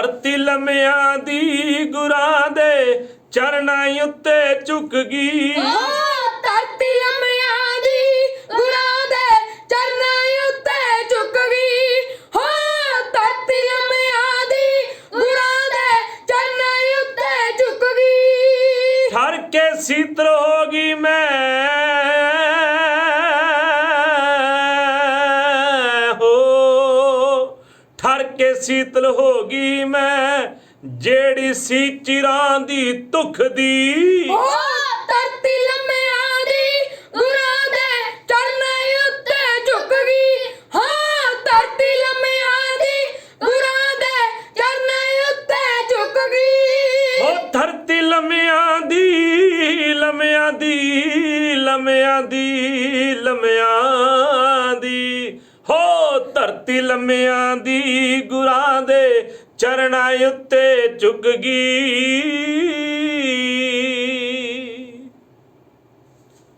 ਧਰਤੀ ਲੰਮਿਆਂ ਦੀ ਗੁਰਾਂ ਦੇ ਚਰਨਾਂ ਉੱਤੇ ਝੁਕ ਗਈ। ਓ ਧਰਤੀ ਲੰਮਿਆਂ ਦੀ ਗੁਰਾਂ ਦੇ ਚਰਨਾਂ ਉੱਤੇ ਝੁਕ ਗਈ। ਹੋ ਧਰਤੀ ਲੰਮਿਆਂ ਦੀ ਗੁਰਾਂ ਦੇ ਚਰਨਾਂ ਉੱਤੇ ਝੁਕ ਗਈ। ਠਰ ਕੇ ਸੀਤਲ ਹੋ ਗਈ ਮੈਂ। ਠਰ ਕੇ ਸੀਤਲ ਹੋ ਗਈ ਮੈਂ ਜਿਹੜੀ ਸੀ ਚਿਰਾਂ ਦੀ ਧੁਖ ਦੀ। ਓ ਧਰਤੀ ਲੰਮਿਆਂ ਦੀ ਗੁਰਾਂ ਦੇ ਚਰਨਾਂ ਉੱਤੇ ਝੁਕ ਗਈ। ਹਾਂ ਧਰਤੀ ਲੰਮਿਆਂ ਦੀ ਗੁਰਾਂ ਦੇ ਚਰਨਾਂ ਉੱਤੇ ਝੁਕ ਗਈ। ਹੋ ਧਰਤੀ ਲੰਮਿਆਂ ਦੀ ਲੰਮਿਆਂ ਦੀ ਲੰਮਿਆਂ ਦੀ ਲੰਮਿਆਂ ਹੋ ਧਰਤੀ ਲੰਮਿਆਂ ਦੀ ਗੁਰਾਂ ਦੇ ਚਰਨਾਂ ਉੱਤੇ ਝੁਕ ਗਈ।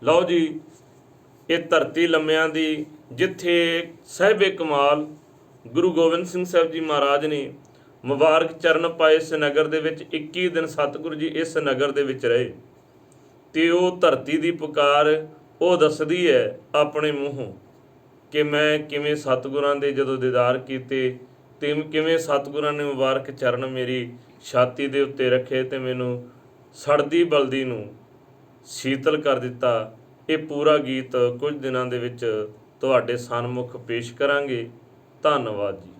ਲਓ ਜੀ, ਇਹ ਧਰਤੀ ਲੰਮਿਆਂ ਦੀ ਜਿੱਥੇ ਸਾਹਿਬੇ ਕਮਾਲ ਗੁਰੂ ਗੋਬਿੰਦ ਸਿੰਘ ਸਾਹਿਬ ਜੀ ਮਹਾਰਾਜ ਨੇ ਮੁਬਾਰਕ ਚਰਨ ਪਾਏ ਇਸ ਨਗਰ ਦੇ ਵਿੱਚ 21 ਦਿਨ ਸਤਿਗੁਰੂ ਜੀ ਇਸ ਨਗਰ ਦੇ ਵਿੱਚ ਰਹੇ। ਤੇ ਉਹ ਧਰਤੀ ਦੀ ਪੁਕਾਰ ਉਹ ਦੱਸਦੀ ਹੈ ਆਪਣੇ ਮੂੰਹੋਂ। ਕਿ ਮੈਂ ਕਿਵੇਂ ਸਤਿਗੁਰਾਂ ਦੇ ਜਦੋਂ ਦੀਦਾਰ ਕੀਤੇ, ਤੇ ਕਿਵੇਂ ਸਤਿਗੁਰਾਂ ਨੇ ਮੁਬਾਰਕ ਚਰਨ ਮੇਰੀ ਛਾਤੀ ਦੇ ਉੱਤੇ ਰੱਖੇ ਤੇ ਮੈਨੂੰ ਸੜਦੀ ਬਲਦੀ ਨੂੰ ਸ਼ੀਤਲ ਕਰ ਦਿੱਤਾ। ਇਹ ਪੂਰਾ ਗੀਤ ਕੁਝ ਦਿਨਾਂ ਦੇ ਵਿੱਚ ਤੁਹਾਡੇ ਸਨਮੁਖ ਪੇਸ਼ ਕਰਾਂਗੇ। ਧੰਨਵਾਦ ਜੀ।